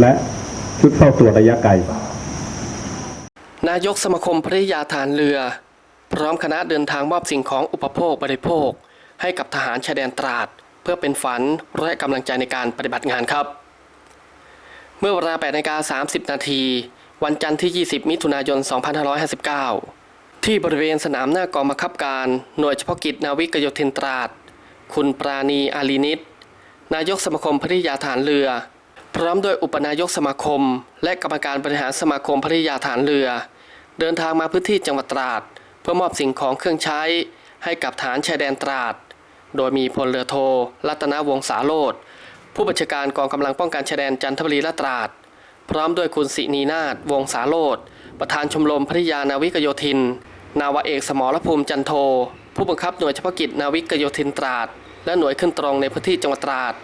และชุดเฝ้าตรวจระยะไกล นายกสมาคมภริยาฐานเรือ พร้อมคณะเดินทางมอบสิ่งของอุปโภคบริโภค ให้กับทหารชายแดนตราด เพื่อเป็นฝันและกำลังใจในการปฏิบัติงานครับ เมื่อเวลา8นาฬิกา30 นาทีวันจันทร์ที่ 20 มิถุนายน 2559 ที่บริเวณสนามหน้ากองบังคับการ หน่วยเฉพาะกิจนาวิกโยธินตราด คุณปราณีอาลีนิต นายกสมาคมภริยาฐานเรือ พร้อมด้วยอุปนายกสมาคม และกรรมการบริหารสมาคมภริยาฐานเรือ เดินทางมาพื้นที่จังหวัดตราด เพื่อมอบสิ่งของเครื่องใช้ ให้กับฐานชายแดนตราด โดยมีพลเรือโทรัตนวงศาโรธผู้บัญชาการกองกำลังป้องกันชายแดนจันทบุรีและตราด พร้อมด้วยคุณสินีนาฏวงศาโรธประธานชมรมภริยานาวิกโยธิน นาวาเอกสมรภูมิจันโทผู้บังคับหน่วยเฉพาะกิจนาวิกโยธินตราด และหน่วยขึ้นตรงในพื้นที่จังหวัดตราด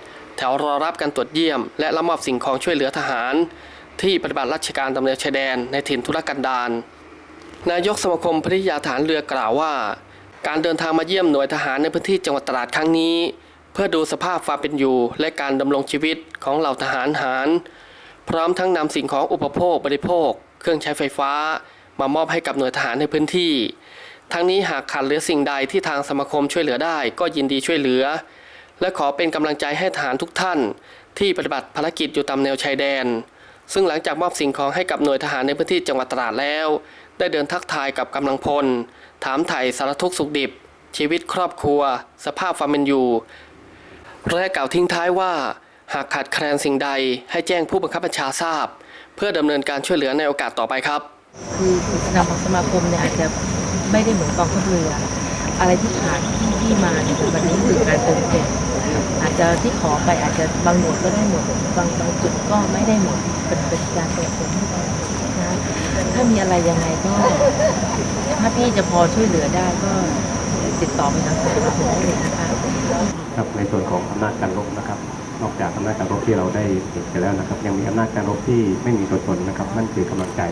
แถวรอรับการตรวจเยี่ยม และรับมอบสิ่งของช่วยเหลือทหาร ที่ปฏิบัติราชการตำแหน่งชายแดนในถิ่นทุรกันดารนายกสมาคมภริยาฐานเรือกล่าวว่า การเดินทางมาเยี่ยมหน่วยทหารในพื้นที่จังหวัดตราดครั้งนี้ เพื่อดูสภาพความเป็นอยู่ และการดำรงชีวิตของเหล่าทหารหาร พร้อมทั้งนำสิ่งของอุปโภคบริโภค เครื่องใช้ไฟฟ้า มามอบให้กับหน่วยทหารในพื้นที่ ทั้งนี้หากขาดเหลือสิ่งใดที่ทางสมาคมช่วยเหลือได้ก็ยินดีช่วยเหลือ และขอเป็นกำลังใจให้ทหารทุกท่าน ที่ปฏิบัติภารกิจอยู่ตามแนวชายแดน ซึ่งหลังจากมอบสิ่งของให้กับหน่วยทหารในพื้นที่จังหวัดตราดแล้ว ได้เดินทักทายกับกำลังพล ถามไถ่สารทุกข์สุขดิบ ชีวิตครอบครัว สภาพความเป็นอยู่และกล่าวทิ้งท้ายว่า หากขาดแคลนสิ่งใดให้แจ้งผู้บังคับบัญชาทราบ เพื่อดำเนินการช่วยเหลือในโอกาสต่อไปครับ คือกิจกรรมของสมาคมเนี่ยอาจจะไม่ได้เหมือนกองทัพเรือ อะไรที่ขาดที่มาเนี่ยวันนี้คือการเติมเต็มอาจจะที่ขอไปอาจจะบางหมวดก็ได้หมดบางบางจุดก็ไม่ได้หมดเป็นเป็นการเติมเต็มนะถ้ามีอะไรยังไงก็ถ้าพี่จะพอช่วยเหลือได้ก็ติดต่อไปทางสมาคมได้เลยนะคะครับในส่วนของอำนาจการรบนะครับ นอกจากอำนาจการรบที่เราได้เห็นไปแล้วนะครับ ยังมีอำนาจการรบที่ไม่มีตัวตนนะครับ นั่นคือกำลังใจ